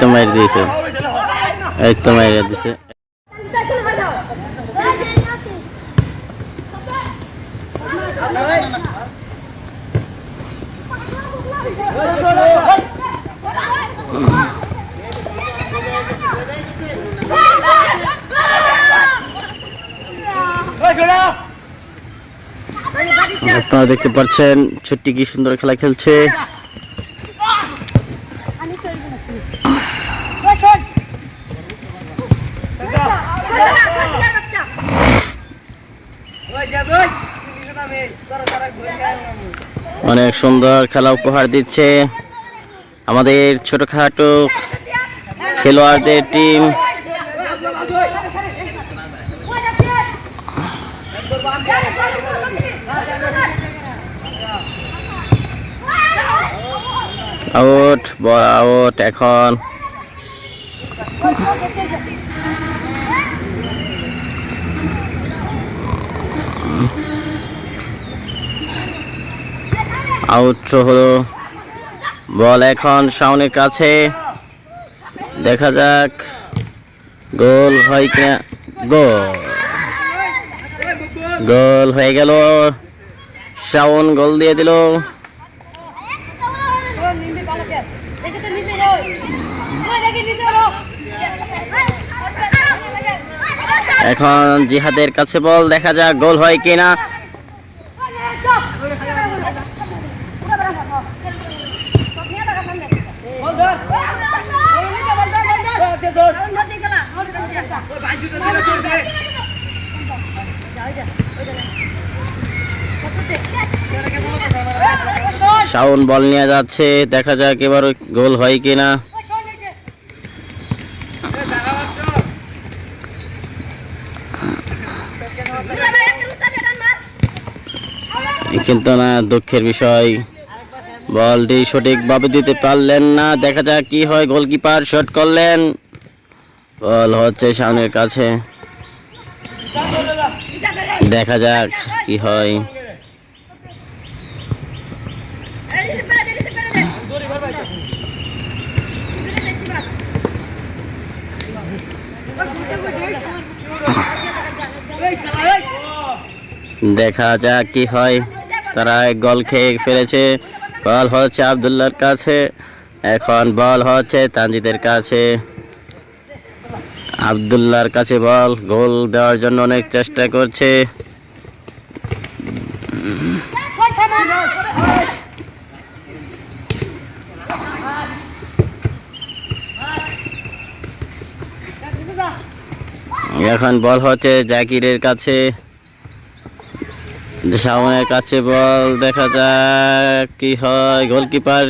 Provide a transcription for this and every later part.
তো মাইর দিয়েছে। তো মাইর দিছে। আপনারা দেখতে পাচ্ছেন ছোট্টি কি সুন্দর খেলা খেলছে। অনেক সুন্দর খেলা উপহার দিচ্ছে আমাদের ছোটখাটো খেলোয়াড়দের টিম আউট বল আউট এখন। আউট হলো। বল এখন শাওনের কাছে। দেখা যাক। গোল হয় কিনা। গোল। গোল হয়ে গেল। শাওন গোল দিয়ে দিল। এখন জিহাদের কাছে বল দেখা যাক গোল হয় কিনা। শাওন বল নিয়ে যাচ্ছে, দেখা যাক এবার গোল হয় কিনা। কিন্তু না, দুঃখের বিষয়। বলটি সঠিকভাবে দিতে পারলেন না, দেখা যাক কি হয় গোলকিপার, শট করলেন। বল হচ্ছে সামনের কাছে। দেখা যাক কি হয়। দেখা যাক কি হয়। তারা গোল খেয়ে ফেলেছে। বল হচ্ছে আবদুল্লার কাছে। এখন বল হচ্ছে তানজিদের কাছে। আবদুল্লার কাছে বল, গোল দেওয়ার জন্য অনেক চেষ্টা করছে। এখন বল হচ্ছে জাকিরের কাছে। শাওনের কাছে বল, দেখা যাক কি হয়। গোলকিপার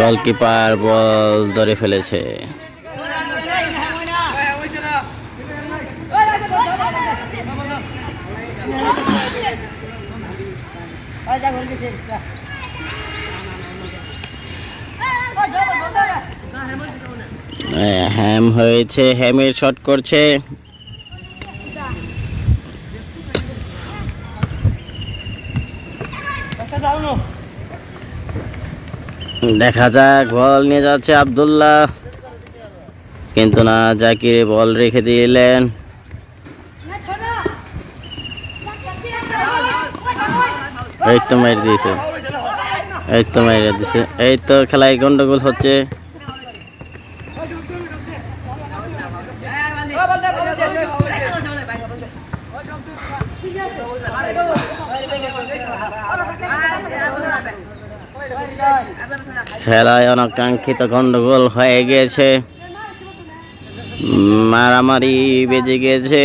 গোলকিপার বল ধরে ফেলেছে হ্যাঁ, হ্যাম হয়েছে, হ্যামের শট করছে। দেখা যাক, বল নিয়ে যাচ্ছে আবদুল্লাহ। কিন্তু না, জাকির বল রেখে দিলেন। এই তো মাইর দিয়েছে। এই তো মাইরে দিছে। এই তো খেলায় গন্ডগোল হচ্ছে। খেলায় অনাকাঙ্ক্ষিত গন্ডগোল হয়ে গিয়েছে মারামারি বেজে গিয়েছে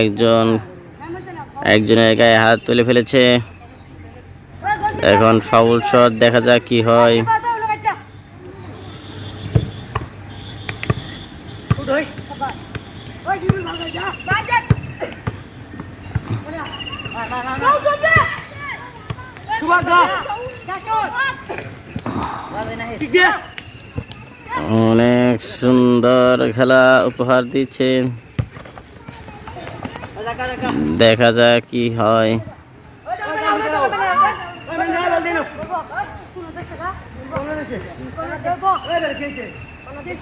একজন একজনের গায়ে হাত তুলে ফেলেছে। এখন ফাউল শট, দেখা যাক কি হয়। অনেক সুন্দর খেলা উপহার দিচ্ছে দেখা যাক কি হয়। 来，来，来，继续。